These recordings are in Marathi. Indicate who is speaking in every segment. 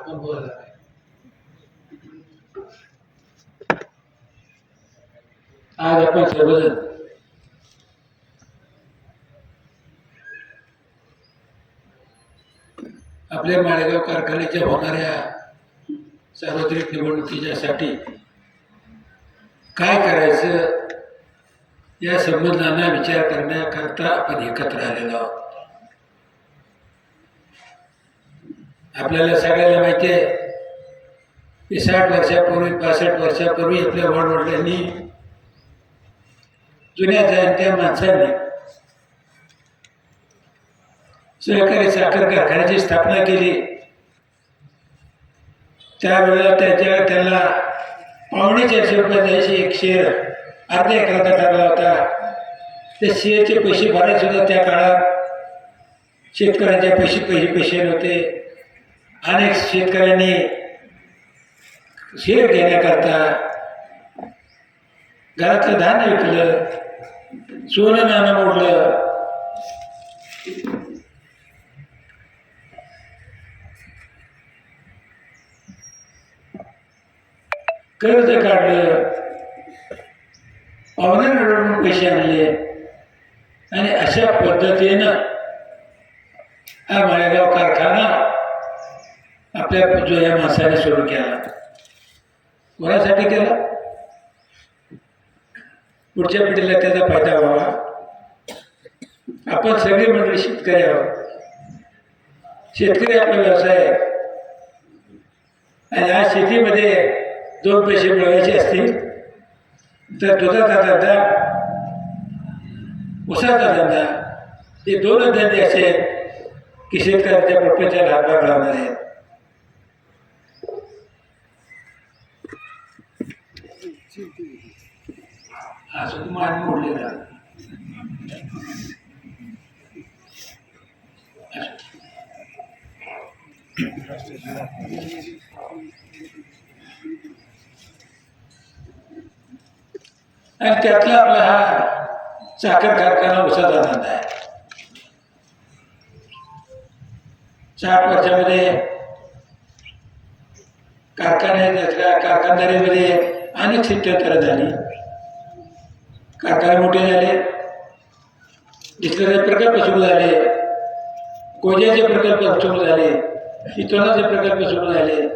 Speaker 1: आपण बोलत आहे आज आपण सर्वजण आपल्या माळेगाव कारखान्याच्या होणाऱ्या सार्वत्रिक निवडणुकीच्यासाठी काय करायचं या संबंधांना विचार करण्याकरता आपण एकत्र आलेलो आहोत. आपल्याला सगळ्याला माहिती आहे. की साठ वर्षापूर्वी पासष्ट वर्षापूर्वी आपल्या वडवडिलांनी जुन्या जयंत्या माणसांनी सहकारी साखर कारखान्याची स्थापना केली. त्यावेळेला त्याच्या त्याला पावणे चारशे रुपये द्यायचे एक शेअर अर्ध्या एकराचा ठरला होता. ते शेअरचे पैसे भरायचे सुद्धा त्या काळात. शेतकऱ्यांच्या पैसे पैसे पैसे नव्हते. अनेक शेतकऱ्यांनी शेअर घेण्याकरता घरातलं धान्य विकलं सोनं नाणं मोडलं. कर्ज काढलं. पाहुण्यांकडून पैसे आणले. आणि अशा पद्धतीनं हा माळेगाव कारखाना आपल्या जो या माणसाने सुरू केला. कोणासाठी केला? पुढच्या पिढीला त्याचा फायदा व्हावा. आपण सगळी मंडळी शेतकरी आहोत. शेतकरी आपला व्यवसाय आहे. आणि आज शेतीमध्ये दोन पैसे मिळवायचे असतील तर दुधाचा धंदा उसाचा धंदा हे दोन धंदे असे आहेत की शेतकऱ्यांच्या प्रपंचाला हातभार लावणार आहेत. असं तुम्हाला मोडलेला आणि त्यातला आपला हा साखर कारखाना उसाचा धंदा आहे. साठ वर्षामध्ये कारखान्याच्या कारखानदारीमध्ये अनेक शिष्टाचार झाली. कारखाने मोठे झाले. डिस्लरी प्रकल्प सुरू झाले. कोज्याचे प्रकल्प सुरू झाले. इथोनाचे प्रकल्प सुरू झाले.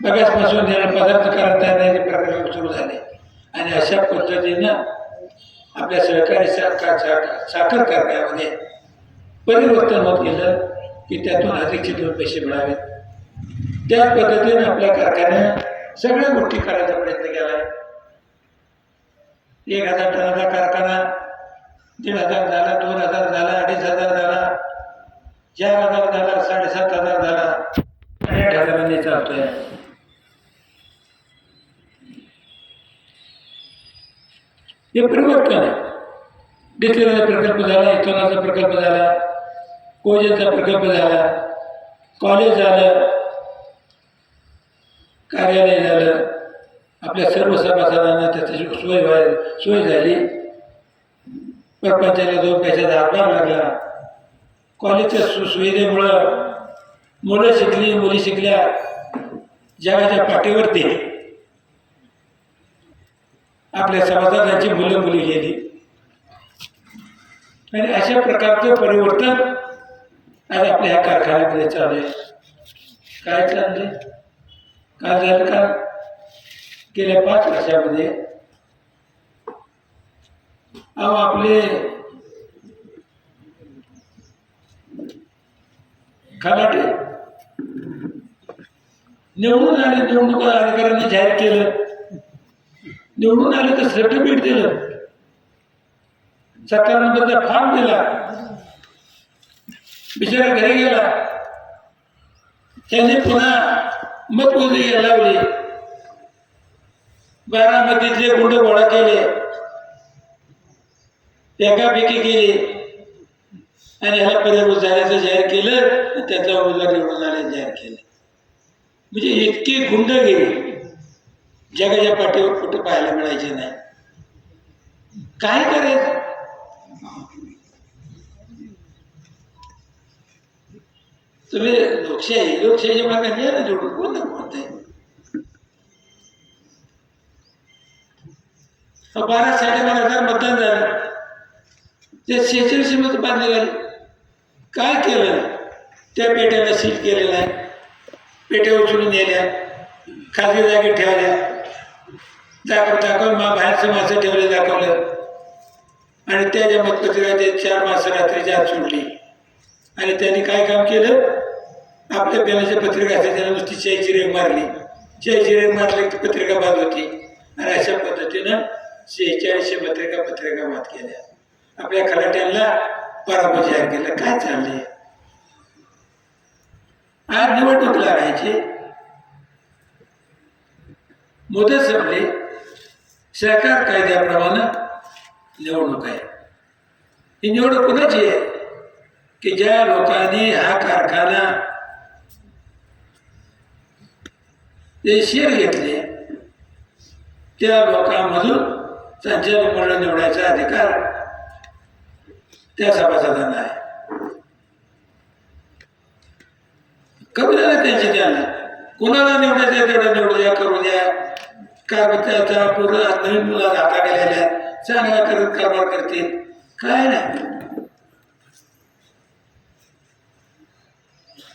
Speaker 1: बघाचपासून पदार्थ करण्याचे प्रकल्प सुरू झाले. आणि अशा पद्धतीनं आपल्या सहकारी साखर साखर- साखर कारखान्यामध्ये परिवर्तन होत गेलं की त्यातून अधिकचे दोन पैसे मिळावेत त्या पद्धतीने आपल्या कारखान्यानं सगळ्या गोष्टी करायचा प्रयत्न केला आहे एक हजार टनाचा कारखाना दीड हजार झाला दोन हजार झाला अडीच हजार झाला चार हजार झाला साडेसात हजार झाला. आठ हजारांनी चालतोय. हे परिवर्तन आहे डिस्लेचा प्रकल्प झाला इथोनाचा प्रकल्प झाला कोजेचा प्रकल्प झाला कॉलेज झालं कार्यालय झालं. आपल्या सर्व सभासदांना त्याची सोय व्हाय सोय झाली. प्रपंचाला जो पैशाचा हातभार लागला. कॉलेजच्या सु सुविधेमुळं मुलं शिकली मुली शिकल्या. जगाच्या पाठीवरती आपल्या सभासदांची मुलं मुली गेली. आणि अशा प्रकारचं परिवर्तन आज आपल्या ह्या कारखान्यामध्ये चालू आहे. काय चाललंय? काय झालं का? गेल्या पाच वर्षामध्ये अहो आपले खलाटे निवडून आले निवडणूक अधिकाऱ्यांनी जाहीर केलं. निवडून आले तर सर्टिफिकेट दिलं. सरकारनंतर त्याचा फॉर्म दिला. बिचारा घरी गेला. त्यांनी पुन्हा मतमोजणी घ्यायला लावली. बारामतीतले गुंड गोळा केले एकापैकी केली आणि ह्याला पर्यावरण झाल्याचं जाहीर केलं आणि त्याचा उमेदवार निवडून आल्याचं जाहीर केलं. म्हणजे इतके गुंड गेले. जगाच्या पाठीवर कुठे पाहायला मिळायचे नाही. काय करायचं? तुम्ही लोकशाही लोकशाहीच्या मार्गाने या ना निवडून? कोण ना बारा साडेबारा हजार मतदान झालं ते शेहेचाळीसमध्ये बांधले झाले काय केलं? त्या पेट्याला सील केलेलं आहे. पेट्या उचलून नेल्या. खाजगी जागी ठेवल्या. दाखव दाखवून मा बाहेरचं माणसं ठेवले दाखवलं. आणि त्या ज्या मतपत्रिका ते चार माणसं रात्रीची आत सोडली. आणि त्यांनी काय काम केलं? आपल्या बेलाच्या पत्रिका असते त्याला नुसती चायची रेग मारली. चायची रेग मारली पत्रिका बाद होती. आणि अशा पद्धतीनं शेहेचाळीसशे पत्रिका पत्रिका वाद केल्या. आपल्या खलाट्यांना पराभव जाहीर केला. काय चालले आज निवडणूक लागायची मुदत संपली सरकार कायद्याप्रमाणे निवडणूक आहे. ही निवडणूक कुणाची आहे? की ज्या लोकांनी हा कारखाना ते शेअर घेतले त्या लोकांमधून संचालक मंडळ निवडायचा अधिकार त्या सभासदांना आहे. करू द्या त्यांची ज्ञान कोणाला निवडायचं तेवढं निवडू द्या करू द्या. काय त्याच्या पूर्ण नवीन मुला हाता गेलेल्या चांगला करत कारभार करतील. काय नाही.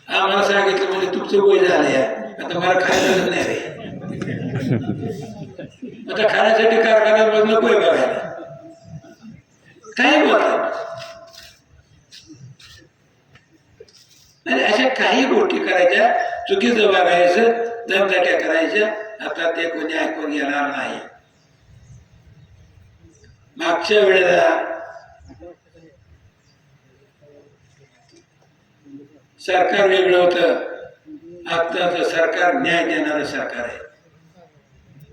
Speaker 1: आम्हाला सांगितलं म्हणजे तुमचं वय आहे आता मला खायला नाही रे. आता खाण्यासाठी कारखान्यात नको आहे बघायला काही बोलतात अशा काही गोष्टी करायच्या चुकीचं बघायचं दमदाट्या करायच्या आता ते कोणी ऐकून घेणार नाही. मागच्या वेळेला सरकार वेगळं होतं. आत्ताचं सरकार न्याय देणारं सरकार आहे.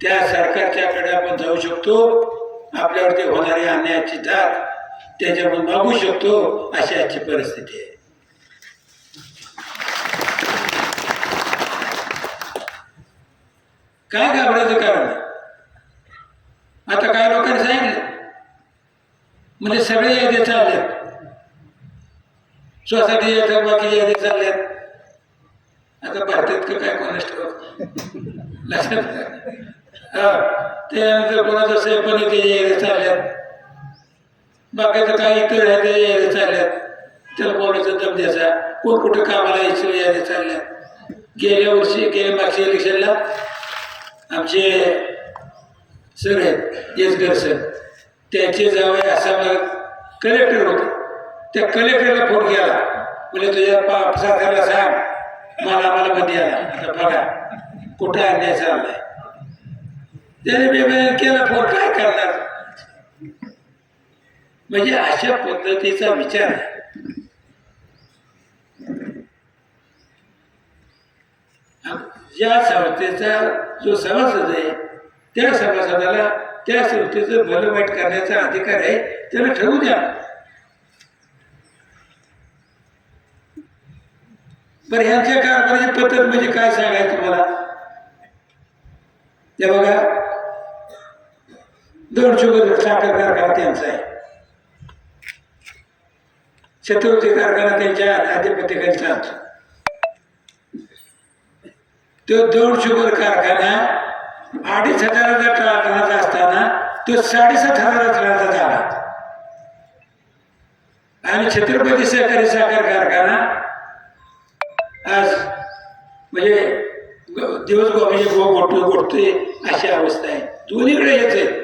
Speaker 1: त्या सरकारच्याकडे आपण जाऊ शकतो. आपल्यावरती होणारे अन्यायाची जात त्याच्यामधून मागू शकतो. अशी आजची परिस्थिती आहे. काय घाबरायचं कारण? आता काय लोकांनी सांगितलं? म्हणजे सगळे यादे चालल्यात स्वसाठी येतात बाकी यादे चालल्यात आता भारतात का काय कोणाच लक्षात हा त्यानंतर कोणाचं सेपण ते यायला चालल्यात. बाकीचं काही इतर आहे ते यायला चालल्यात. त्याला बोलायचं दम द्यायचा. कोण कुठं कामाला यायचं यायला चालल्यात. गेल्या वर्षी गेल्या मागच्या इलेक्शनला आमचे सर आहेत येसगर सर. त्याचे जावई आसामला कलेक्टर होते. त्या कलेक्टरला फोन केला. म्हणजे तुझ्या पा सरकारला सांग. मला आम्हाला बंदी आला. आता बघा कुठं अन्याय चाललाय? त्याने बेबे केला फोन काय करणार? म्हणजे अशा पद्धतीचा विचार आहे. ज्या संस्थेचा जो सभासद आहे त्या सभासदाला त्या संस्थेचं भलं वाईट करण्याचा अधिकार आहे त्याला ठरवू द्या. बरं ह्यांच्या कारभाराची पद्धत म्हणजे काय सांगायचं तुम्हाला ते बघा. दोन शुगर साखर कारखाना त्यांचा आहे. छत्रपती कारखाना त्यांच्या अधिपत्याखाली चालतो तो दोन शुगर कारखाना अडीच हजाराचा कारखानाचा असताना तो साडेसात हजाराचा झाला आणि छत्रपती सहकारी साखर कारखाना आज म्हणजे दिवस म्हणजे गो गोठतो गोठतोय अशी अवस्था आहे. दोन्हीकडे येते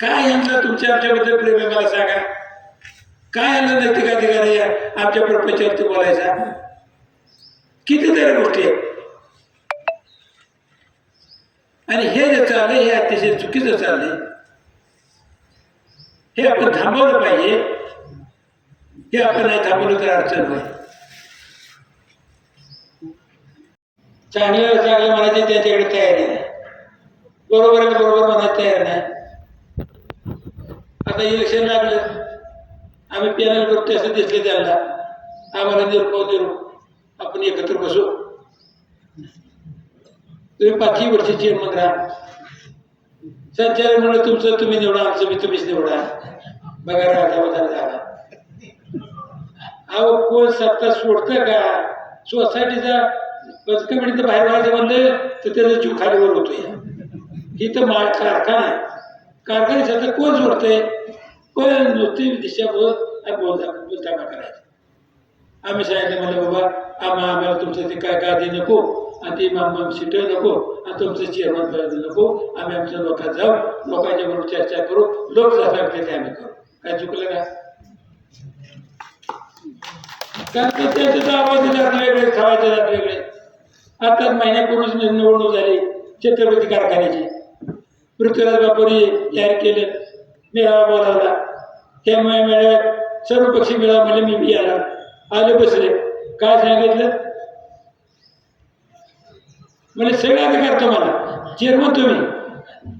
Speaker 1: काय यांना तुमच्या आमच्याबद्दल प्रेम आहे मला सांगा. काय यांना नैतिक अधिकार आमच्या प्रपंचावरती बोलायचा. कितीतरी गोष्टी आहेत. आणि हे जे चाललंय हे अतिशय चुकीचं चाललंय. हे आपण थांबवलं पाहिजे. हे आपण नाही थांबवलं तर अडचण होईल चांगलं चांगलं म्हणायचे त्याच्याकडे तयारी नाही. बरोबर आहे बरोबर म्हणायची तयार नाही. आता इलेक्शन लागलं. आम्ही पॅनल करतो असं दिसले त्यांना. आम्हाला निरोप निरोप आपण एकत्र बसू. तुम्ही पाचही वर्षी चेअरमन राहा. संचार म्हणलं तुमचं तुम्ही निवडा आमचं मी तुम्हीच निवडा. बघा राजा झाला. अहो कोण सत्ता सोडतं का? सोसायटीचा पंचकमिटीचं बाहेर व्हायचं म्हणलं तर त्याचा जीव खालीवर होतोय. तर माळ कारखाना आहे. कारखाने सध्या कोण सोडतंय पण नुसती दिशाभूल आणि बोलता बोलताना करायचं. आम्ही सांगितलं म्हणलं बाबा आम्हा आम्हाला तुमचं ते काय गादी नको आणि ती माम सीट नको आणि तुमचं चेअरमन पद नको आम्ही आमच्या लोकात जाऊ लोकांच्या बरोबर चर्चा करू लोक जसा सांगते ते आम्ही करू. काय चुकलं का? कारण का तर आवाज जात वेगळे खावायचे जात वेगळे. आता महिन्यापूर्वीच निवडणूक झाली छत्रपती कारखान्याची. पृथ्वीराज बापूंनी जाहीर केलं. मेळावा बोलावला. त्यामुळे मे- मेळाव्यात सर्व पक्षी मेळावा म्हणजे मी बी आला. आले बसले. काय सांगितलं? म्हणजे सगळे अधिकार तुम्हाला चेअरमन तुम्ही.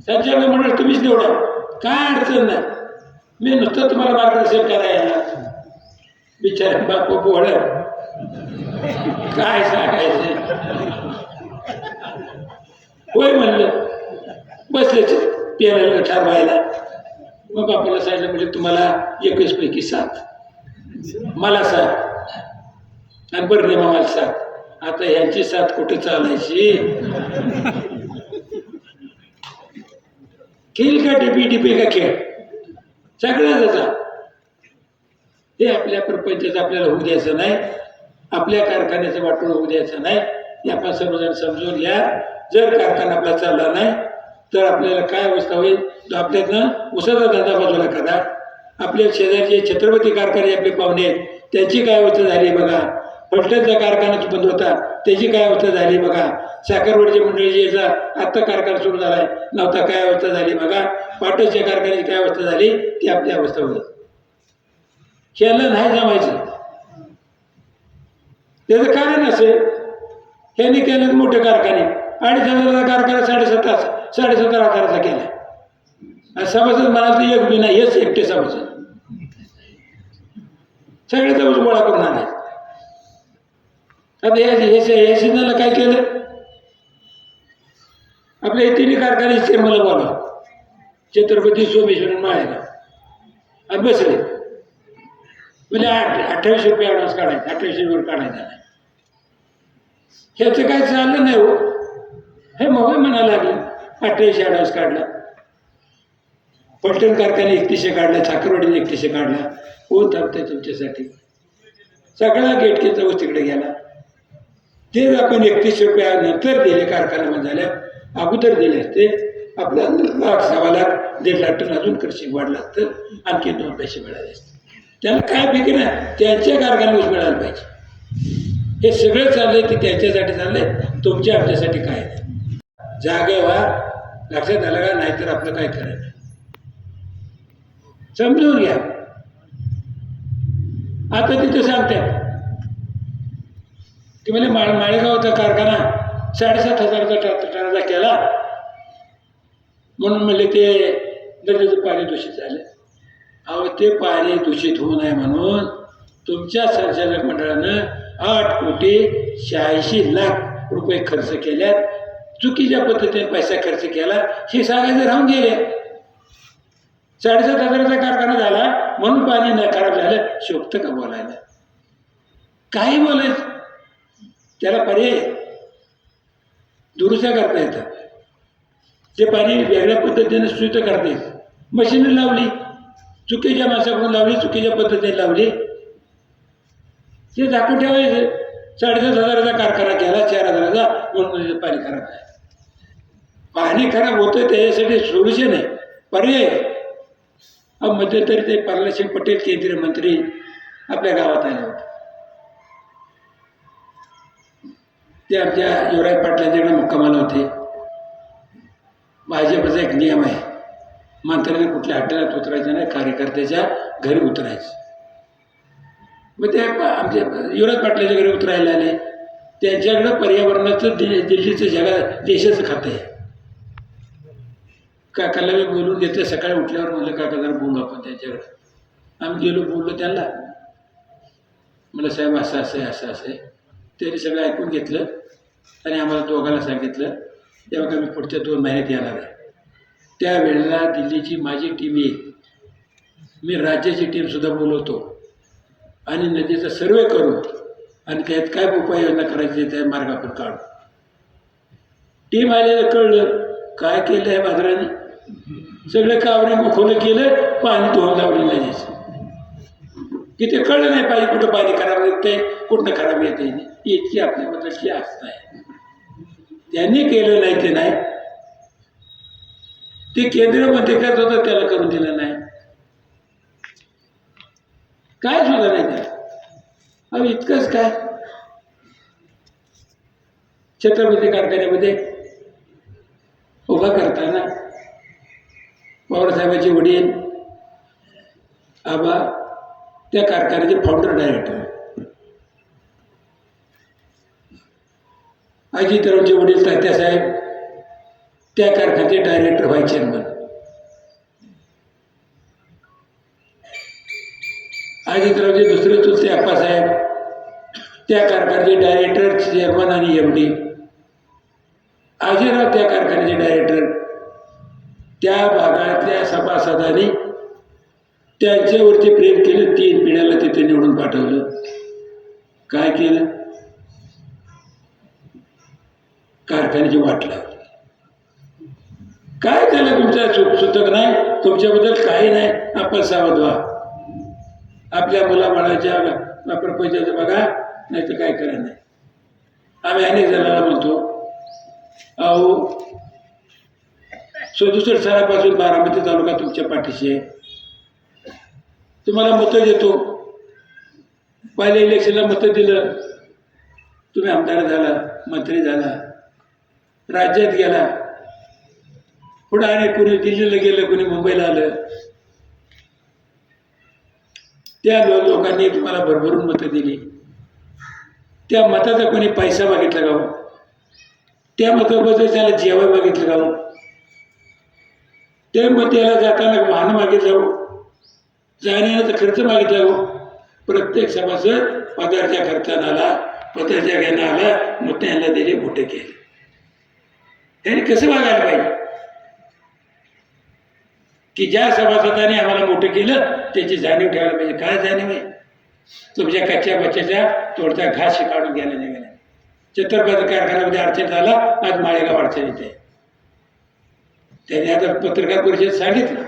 Speaker 1: संचालक मंडळ तुम्हीच निवडा. काय अडचण नाही. मी नुसतं तुम्हाला मार्गदर्शन करायला. बिचार बापू बोळ काय सांगायचं? होय म्हणलं. बसलेच पेरायला ठरवायला मग आपल्याला सांगितलं म्हणजे तुम्हाला एकवीस पैकी सात. मला सात. आणि बरं नाही मला सात. आता ह्यांची साथ कुठे चालायची? खेळ का टिपी टिपी का खेळ? सगळ्याचा हे आपल्या प्रपंचाचं आपल्याला होऊ द्यायचं नाही. आपल्या कारखान्याचं वाटून होऊ द्यायचं नाही. हे आपण सर्वजण समजून घ्या. जर कारखाना आपला चालला नाही तर आपल्याला काय अवस्था होईल? तर आपल्यातनं उसाचा धंदा बाजूला करा आपल्या शेजारचे छत्रपती कारखाने आपले पाहुणे आहेत. त्यांची काय अवस्था झाली बघा? फलटणचा कारखाना बंद होता. त्याची काय अवस्था झाली बघा? साखरवडची मंडळी याचा आत्ता कारखाना सुरू झालाय नव्हता. काय अवस्था झाली बघा? पाटसच्या कारखान्याची काय अवस्था झाली? ती आपली अवस्था होईल. ह्याला नाही जमायचं. त्याचं कारण असेल ह्यांनी केलं मोठे कारखाने. अडीच हजाराचा कारखाना साडेसत्ता साडेसतरा हजाराचा केला. सभासद म्हणाल तर एक बी नाही हेच एकटे सभासद सगळे तर गोळा करून आले आता हे या काय केलं? आपल्या हे तिन्ही कारखाने चेंबरला बोला छत्रपती सोमेश्वर माळेगाव आणि बसले. म्हणजे आठ अठ्ठावीसशे रुपये ॲडव्हान्स काढायचा अठ्ठावीसशे रुपये काढायचा. नाही ह्याचं काय चाललं नाही हो. हे मग म्हणायला लागले. अठ्ठ्याऐंशी अडाऊस काढला. पलटण कारखाने एकतीसशे काढला साखरवाडीने एकतीसशे काढला. कोण थांबतंय तुमच्यासाठी? सगळा गेटकीचा ऊस तिकडे गेला. ते आपण एकतीसशे रुपया नंतर दिले कारखान्यामध्ये झाल्या अगोदर दिले असते आपला लाख सव्वा लाख दीड लाख टन अजून कृषी वाढला असतं आणखी दोन पैसे मिळाले असते. त्याला काय फिकीर नाही त्यांच्या कारखान्यावर मिळायला मिळाला पाहिजे. हे सगळं चाललंय ते त्यांच्यासाठी चाललंय तुमच्या आमच्यासाठी काय नाही. जागे व्हा लक्षात आलं का? नाहीतर आपलं काय करायचं समजून घ्या. आता तिथं सांगतात की म्हणजे माळ माळेगावचा कारखाना साडेसात हजाराचा ट- केला. म्हणून म्हणले ते दर्जाचं पाणी दूषित झालं. अहो ते पाणी दूषित होऊ नये म्हणून तुमच्या संचालक मंडळानं आठ कोटी शहाऐंशी लाख रुपये खर्च केल्यात. चुकीच्या पद्धतीने पैसा खर्च केला हे सांगायचं राहून गेले. साडेसात हजाराचा कारखाना झाला म्हणून पाणी न खराब झालं शोभत का बोलायला? काही बोलायचं? त्याला पर्याय आहे. दुरुस्त्या करता येतात ते पाणी वेगळ्या पद्धतीने शुद्ध करता येतं मशीन लावली. चुकीच्या माणसाकडून लावली चुकीच्या पद्धतीने लावली. ते झाकून ठेवायचं साडेसात हजाराचा कारखाना केला चार हजाराचा म्हणून पाणी खराब आहे पाणी खराब होतं त्याच्यासाठी सोल्युशन आहे. पर्याय अहो मध्यंतरी ते प्रल्हादसिंग पटेल केंद्रीय मंत्री आपल्या गावात आले होते. ते आमच्या युवराज पाटलांच्याकडे मुक्कामाला होते. भाजपचा एक नियम आहे. मंत्र्याने कुठल्या हॉटेलात उतरायचं नाही कार्यकर्त्याच्या घरी उतरायचं. मग ते आमच्या युवराज पाटलाच्या घरी उतरायला आले. त्यांच्याकडं पर्यावरणाचं दि दिल्लीचं जगा देशाचं खातं आहे. काकाला मी बोलून घेतलं सकाळी उठल्यावर म्हणलं काका जरा बोलू आपण त्यांच्याकडे. आम्ही गेलो बोललो त्यांना. मला साहेब असं असं आहे असं असं. आहे त्यांनी सगळं ऐकून घेतलं आणि आम्हाला दोघांना सांगितलं तेव्हा का मी पुढच्या दोन महिन्यात येणार आहे? त्यावेळेला दिल्लीची माझी टीम येईल मी राज्याची टीमसुद्धा बोलवतो. आणि नदीचा सर्वे करू आणि त्यात काय उपाययोजना करायची त्या मार्ग आपण काढू. टीम आलेलं कळलं. काय केलं आहे बाजाराने? सगळं कावडे मुखवलं केलं पाणी धुवून लावलं नदीचं की ते कळलं नाही पाहिजे कुठं पाणी खराब येते कुठं खराब येते इतकी आपल्याबद्दलची आस्था आहे. त्यांनी केलं नाही ते नाही. ते केंद्रीय मंत्री करत होता त्याला करून दिलं नाही. काय सुद्धा नाही त्या अहो इतकंच काय? छत्रपती कारखान्यामध्ये उभा करताना पवारसाहेबांचे वडील आबा त्या कारखान्याचे फाउंडर डायरेक्टर अजितरावचे वडील तात्यासाहेब त्या कारखान्याचे डायरेक्टर व्हाईस चेअरमन अजितरावचे दुसरे चुलते अप्पासाहेब त्या कारखान्याचे डायरेक्टर चेअरमन आणि एम डी अजितराव त्या कारखान्याचे डायरेक्टर त्या भागातल्या सभासदांनी त्यांच्यावरती प्रेम केलं. तीन पिढ्याला तिथे निवडून पाठवलं. काय केलं? कारखान्याची वाट लावली. काय झालं तुमच्या चुक सुतक नाही? तुमच्याबद्दल काही नाही. आपण सावध व्हा. आपल्या मुलाबाळाच्या प्रपंचाचं बघा. नाही तर काय करा नाही आम्ही अनेक जणांना म्हणतो अहो सदुसष्ट सालापासून बारामती तालुका तुमच्या पाठीशी आहे. तुम्हाला मतं देतो. पहिल्या इलेक्शनला मतं दिलं. तुम्ही आमदार झाला मंत्री झाला राज्यात गेला. पुढं आणि कुणी दिल्लीला गेलं कुणी मुंबईला आलं. त्या लोकांनी तुम्हाला भरभरून मतं दिली. त्या मताचा कोणी पैसा मागितला का हो? त्या मताबद्दल त्याला जेवण मागितलं का हो? ते त्या त्याला जाताना वाहन मागितलं हो. जाण्याचा खर्च मागितला हो. प्रत्येक सभासद पदार्थ खर्चानं आला पदार्थ घ्यायला आला मग त्यांना दिले मोठे केले. त्याने कसं वागायला पाहिजे? की ज्या सभासदाने आम्हाला मोठं केलं त्याची जाणीव ठेवायला पाहिजे. काय जाणीव आहे? तुमच्या कच्च्या बच्च्याच्या तोडता घास काढून घ्यायला निघाला. छत्रपती कारखान्यामध्ये अडचण झाला आज माळेगाव अडचणीत आहे. त्याने आता पत्रकार परिषद सांगितलं.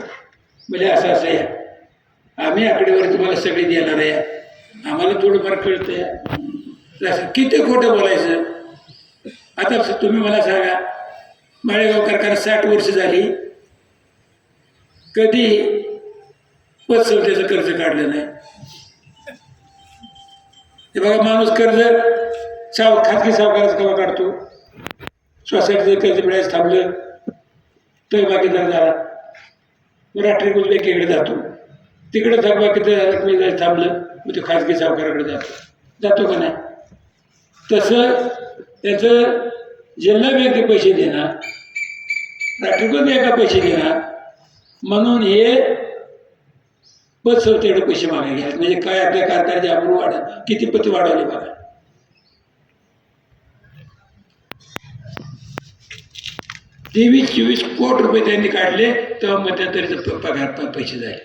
Speaker 1: म्हणजे असं असं आहे आम्ही आकडेवारी तुम्हाला सगळी देणार आहे. आम्हाला थोडंफार कळतं असं किती खोटं बोलायचं. आता तुम्ही मला सांगा माळेगाव साठ वर्ष झाली. कधी पतसंस्थेचं कर्ज काढलं नाही? ते बघा माणूस कर्ज साव खाजगी सावकाराचं केव्हा काढतो? सोसायटीचं कर्ज मिळायचं थांबलं. थकबाकीदार बाकीदार झाला मग राष्ट्रीय जातो. तिकडे थकबाकीदार झालं की जर थांबलं मग ते खाजगी सावकाराकडे जातो. जातो का नाही? तसं त्याचं जिल्हा बँके पैसे देणार रात्रीकडून एका पैसे देणार? म्हणून हे पतसंस्थेकडे पैसे मागे घ्या म्हणजे काय आपल्या कारखान्याचे आपण वाढ किती पती वाढवले बघा. तेवीस चोवीस कोटी रुपये त्यांनी काढले तेव्हा मध्यंतरीचं पगार पैसे झाले.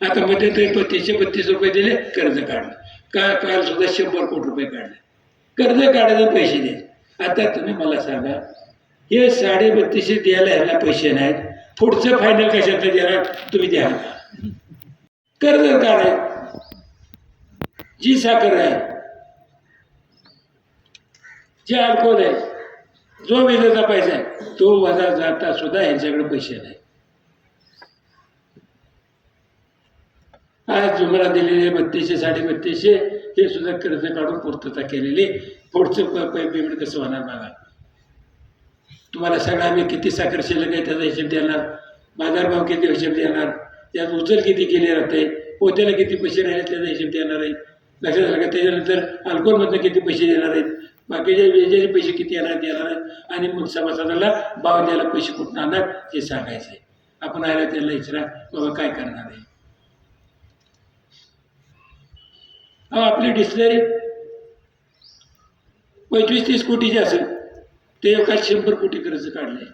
Speaker 1: आता मध्यंतरी पत्तीसशे बत्तीस रुपये दिले कर्ज काढलं. का काल सुद्धा शंभर कोटी रुपये काढले. कर्ज काढायचे पैसे दे आता तुम्ही मला सांगा हे साडे बत्तीसशे द्यायला ह्याला पैसे नाहीत. पुढचं फायनल कशात द्यायला तुम्ही द्या कर्ज काढाय जी साखर आहे जे अल्कोहोल आहे जो विजेचा पैसा आहे तो वजा जाता सुद्धा यांच्याकडे पैसे नाही. आज जुमरा दिलेले बत्तीसशे साडे बत्तीसशे हे सुद्धा कर्ज काढून पूर्तता केलेली पुढचं प- पेमेंट कसं होणार बघा. तुम्हाला सगळं आम्ही किती साखर शिल्लक आहे त्याचा हिशेब देणार. बाजारभाव किती हिशेब देणार. त्यात उचल किती केली राहते पोत्याला किती पैसे राहिले त्याचा हिशेब देणार आहे. लक्षात झालं का त्याच्यानंतर अल्कोहोलमधनं किती पैसे देणार आहेत? बाकीच्या वेजेचे पैसे किती येणार देणार आणि मग सभासदाला भाव द्यायला पैसे कुठून आणणार हे सांगायचं आहे आपण आयला त्याला इचरा बाबा काय करणार आहे? अहो आपली डिस्लरी पंचवीस तीस कोटीची असेल. ते एका शंभर कोटी कर्ज काढले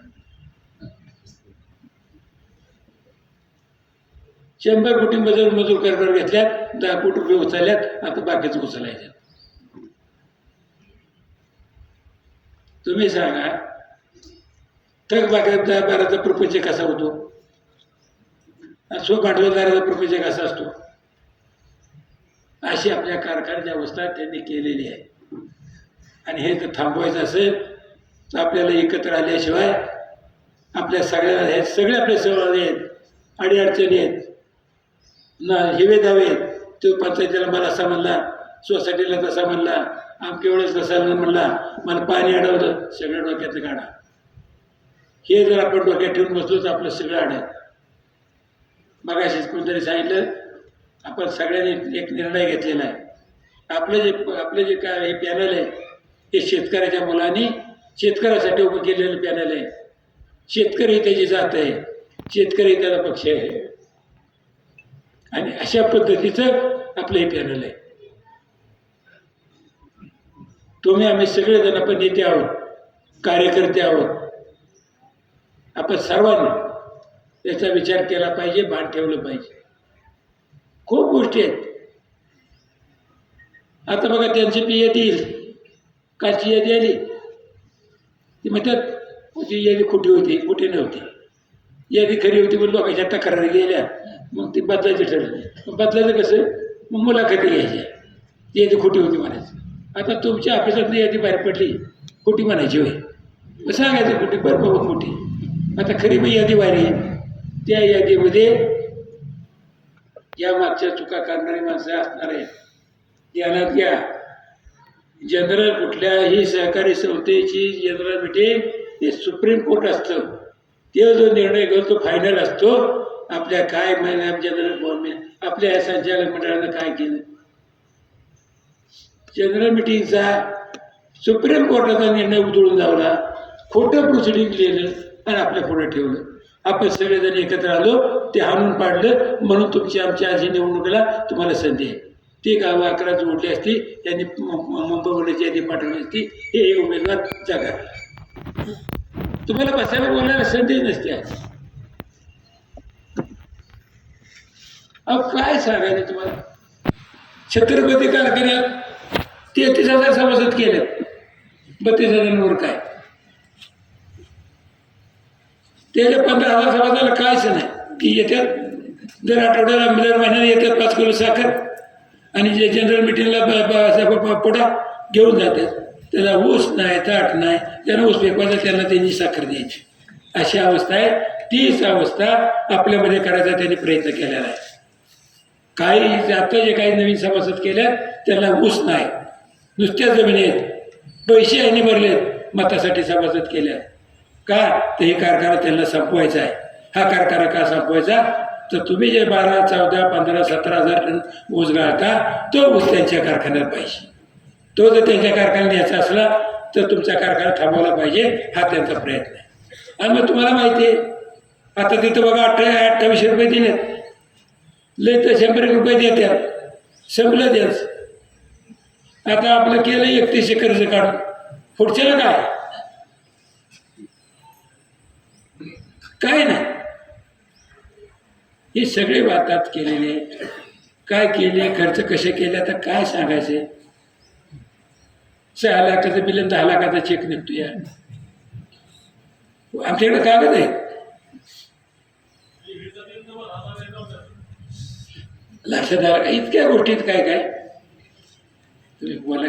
Speaker 1: शंभर कोटी मजूर मजूर करणार घेतल्यात दहा कोटी रुपये उचलल्यात आता बाकीचं उचलायच्यात तुम्ही सांगा थक बागायतदार प्रपंच कसा होतो? स्वभांडवलदाराचा प्रपंच कसा असतो? अशी आपल्या कारखान्याची अवस्था त्यांनी केलेली आहे. आणि हे जर थांबवायचं असेल तर आपल्याला एकत्र आल्याशिवाय आपल्या सगळ्या हे सगळे आपले सवाल आहेत अडीअडचणी आहेत ना हिवे दावे आहेत. तो पंचायतीला मला असा म्हणला सोसायटीला तसा म्हणला केवळच कसा म्हणला मला पाणी अडवलं सगळं डोक्यात काढा हे जर आपण डोक्यात ठेवून बसलो तर आपलं सगळं अडेल मगाशीच कोणतरी सांगितलं आपण सगळ्यांनी एक निर्णय घेतलेला आहे. आपलं जे आपलं जे काय हे पॅनल आहे हे शेतकऱ्याच्या मुलांनी शेतकऱ्यासाठी उभं केलेलं पॅनल आहे. शेतकरी त्याची जात आहे. शेतकरी त्याचा पक्ष आहे. आणि अशा पद्धतीचं आपलं हे पॅनल आहे. तुम्ही आम्ही सगळेजण आपण नेते आहोत कार्यकर्ते आहोत. आपण सर्वांनी याचा विचार केला पाहिजे भान ठेवलं पाहिजे. खूप गोष्टी आहेत. आता बघा त्यांची पी यादी येईल. कालची यादी आली. ती म्हणतात ती यादी खोटी होती? कुठे नव्हती? यादी खरी होती म्हणून लोकांच्या तक्रारी गेल्या. मग ती बदलायची ठरली. बदलायचं कसं? मग मुलाखती घ्यायच्या. ती यादी खोटी होती म्हणायचं. आता तुमच्या ऑफिसातनं यादी बाहेर पडली कुठे म्हणायची होय? सांगायचं कुठे? बरं मोठी आता खरी मग यादी बाहेर आहे. त्या यादीमध्ये या मागच्या चुका करणारी माणसं असणार आहेत. ध्यानात घ्या. जनरल कुठल्याही सहकारी संस्थेची जनरल मिटिंग हे सुप्रीम कोर्ट असतं. ते जो निर्णय घेतो तो फायनल असतो. आपल्या काय महिन्या जनरल गव्हर्नमेंट आपल्या या संचालक मंडळानं काय केलं? जनरल मिटिंगचा सुप्रीम कोर्टाचा निर्णय उधळून लावला. खोटं प्रोसिडिंग लिहिलं आणि आपल्या पुढे ठेवलं. आपण सगळेजण एकत्र आलो ते हाणून पाडलं. म्हणून तुमची आमच्या आजी निवडणुकीला तुम्हाला संधी आहे. ती गावं अकरा जोडली असती त्यांनी मुंबईवरची यादी पाठवली असती हे एक उमेदवार जागा. तुम्हाला बसायला बोलायला संधी नसते आज. अहो काय सांगायचं तुम्हाला? छत्रपती कारखान्यात तेहतीस हजार सभासद केलं. बत्तीस हजारांवर काय? त्याच्या पंधरा हजार सभासदाला कायच नाही. की येत्यात दर आठवड्याला दर महिन्याला येतात पाच किलो साखर आणि जे जनरल मिटिंगला पोटा घेऊन जातात. त्याला ऊस नाही ताट नाही त्यांना ऊस फेकवायचा त्यांना त्यांची साखर द्यायची. अशी अवस्था आहे. तीच अवस्था आपल्यामध्ये करायचा त्यांनी प्रयत्न केलेला आहे. काही आता जे काही नवीन सभासद केल्या त्यांना ऊस नाही. नुसत्या जमिनी आहेत पैसे यांनी भरलेत मतासाठी सभासद केल्या का? तर हे कारखाना त्यांना संपवायचा आहे. हा कारखाना का संपवायचा? तर तुम्ही जे बारा चौदा पंधरा सतरा हजार टन ऊस गाळता तो ऊस त्यांच्या कारखान्यात पाहिजे. तो जर त्यांच्या कारखान्यात यायचा असला तर तुमचा कारखाना थांबवला पाहिजे हा त्यांचा प्रयत्न आहे. आणि मग तुम्हाला माहिती आहे आता तिथं बघा अठरा अठ्ठावीसशे रुपये दिलेत. लय तर शंभर एक रुपये देतात संपलं द्याच आता आपलं केलं एकतीसशे कर्ज काढून. पुढच्याला काय? काय नाही. हे सगळे वातात केलेले. काय केले खर्च कसे केले आता काय सांगायचे? सहा लाखाचं बिल दहा लाखाचा चेक निघतो या. आमच्याकडे कागद आहे. लक्षात आलं का? इतक्या गोष्टीत काय काय? तुम्ही बोला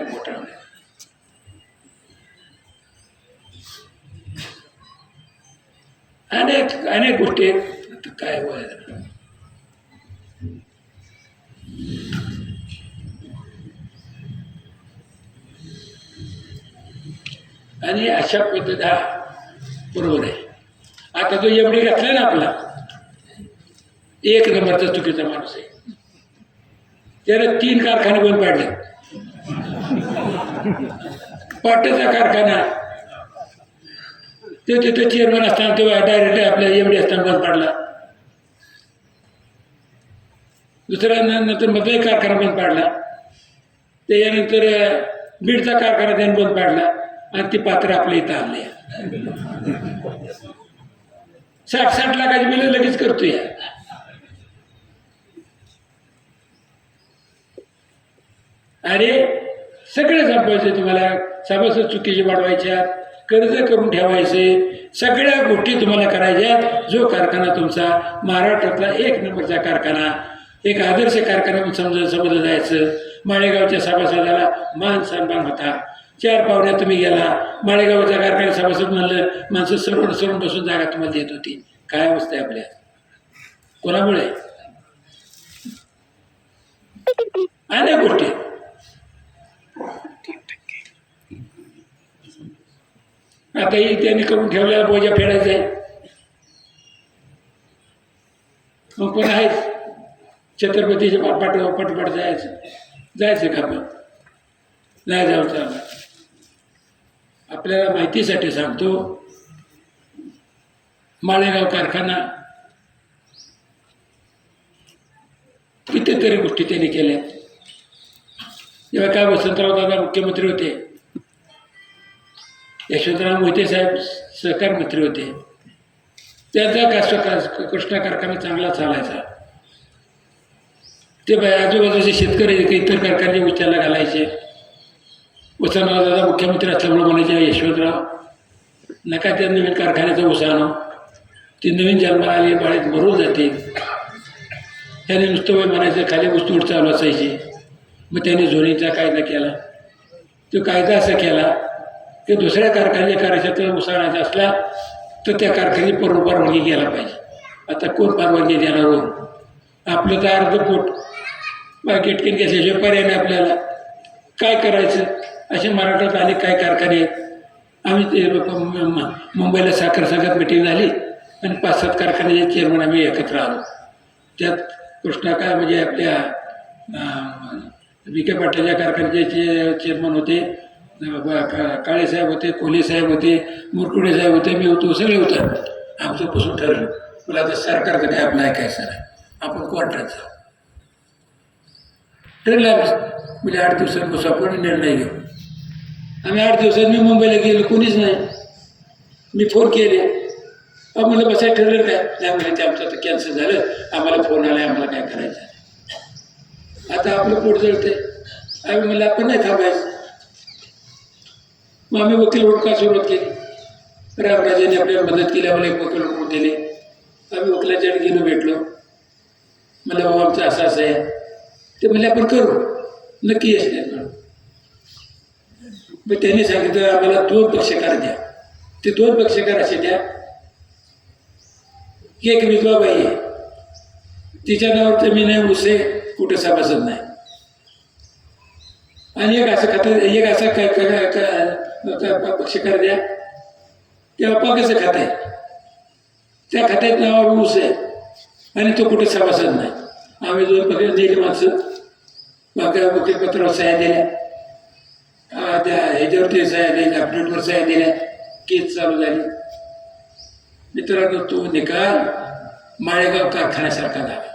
Speaker 1: अनेक अनेक गोष्टी आहेत. काय वय आणि अशा पद्धत हा बरोबर आहे. आता तो एवढी घातला ना आपला एक नंबरचा चुकीचा माणूस आहे. त्याला तीन कारखाने बंद पाडले. पाट्याचा कारखाना. ते तिथे चेअरमॅन असताना तेव्हा डायरेक्ट आपल्या एवढी असताना बंद पाडला. दुसऱ्या नंतर मधलाही कारखाना बंद पाडला. त्याच्यानंतर बीडचा कारखाना त्याने बंद पाडला. आणि ती पात्र आपल्या इथं आणले. साठ साठ लाखाची बिल लगेच करतो या अरे सगळे संपवायचे तुम्हाला. सभासद चुकीचे वाढवायच्या कर्ज करून ठेवायचे. सगळ्या गोष्टी तुम्हाला करायच्या. जो कारखाना तुमचा महाराष्ट्रातला एक नंबरचा कारखाना एक आदर्श कारखाना म्हणून समजलं जायचं. माळेगावच्या सभासदाला मान सन्मान होता. चार पावण्यात तुम्ही गेला. माळेगावच्या कारखाना सभासद म्हणलं माणसं सरून सरून बसून जागा तुम्हाला देत होती. काय अवस्था आहे आपल्या? कोणामुळे? अनेक गोष्टी. आता ही त्यांनी करून ठेवलेला बोजा फेडायचा आहे मग पण आहेच छत्रपतीच्या पाठ पटपट जायचं. जायचं का पण? नाही जाऊ आपल्याला माहितीसाठी सांगतो. माळेगाव कारखाना. कितीतरी गोष्टी त्यांनी केल्या तेव्हा काय वसंतराव दादा मुख्यमंत्री होते. यशवंतराव मोहिते साहेब सहकार मंत्री होते. त्यांचा का कृष्णा कारखाना चांगला चालायचा. ते आजूबाजूचे शेतकरी इतर कारखाने विचारला घालायचे. वसंतराव दादा मुख्यमंत्री असल्यामुळे म्हणायचे यशवंतराव नका त्या नवीन कारखान्याचं उसाणं ती नवीन जन्माला आली बाळेत मरून जाते त्याने नुसतं वय म्हणायचं खाली उस्तूड चालू असायची. मग त्याने झोनीचा कायदा केला. तो कायदा असा केला की दुसऱ्या कारखान्याच्या कार्यक्षेत्रात असला तर त्या कारखान्याची परव परवानगी घ्यायला पाहिजे. आता कोण परवानगी देणार हो? आपलं तर अर्ध पोट मार्केटकिन घ्यायच्या पर्याय नाही आपल्याला. काय करायचं? असे मराठात अनेक काय कारखाने. आहेत आम्ही ते मुंबईला साखर संघात मिटिंग झाली आणि पाच सात कारखान्याचे चेअरमन आम्ही एकत्र आलो. त्यात कृष्णा काय म्हणजे आपल्या अं, विखे पाटलाच्या कारखान्याचे चेअरमन होते. का- काळे साहेब होते कोले साहेब होते मुरकुडे साहेब होते मी होतो सगळे होते. आमचं पासून ठरलं. मला आता सरकारचं काय आपलं काय सर. आपण कोर्टात जाऊ. ठरलं म्हणजे आठ दिवसात बसू आपण निर्णय घेऊ. आम्ही आठ दिवसात मी मुंबईला गेलो कोणीच नाही. मी फोन केले. अहो मला बसायला ठरलं काय नाही ते आमचं आता कॅन्सल झालं. आम्हाला फोन आला आम्हाला काय करायचं? आहे. आता आपलं पोट जळते आम्ही म्हणलं आपण नाही थांबायचं. मग आम्ही वकील ओळखा सुरुवात केली? रामराजाने आपल्याला मदत केली आम्हाला एक वकील ओळखून दिले. आम्ही वकिलाच्याकडे गेलो भेटलो. मला भाऊ हो, आमचं असं असं आहे. ते म्हणले आपण करू. नक्की यश नाही करू मग त्यांनी सांगितलं आम्हाला दोन पक्षकार द्या. ते दोन पक्षकार असे द्या. एक विधवा बाई आहे. तिच्या नावावर जमीन आहे उसे कुठे सभासद नाही. आणि एक असं खातं एक असं क- क- द्या. ते अपाकाचं खातं आहे. त्या खात्यात नावावर ऊस आहे. आणि तो कुठे सभासद नाही. आम्ही दोन पक्ष दिली माणसं. मग वकीलपत्रावर सह्या दिल्या. त्या ह्याच्यावरती सह्या दिल्या अपडेटवर सह्या दिल्या. केस चालू झाली. मित्रांनो तो निकाल माळेगाव कारखान्यासारखा झाला.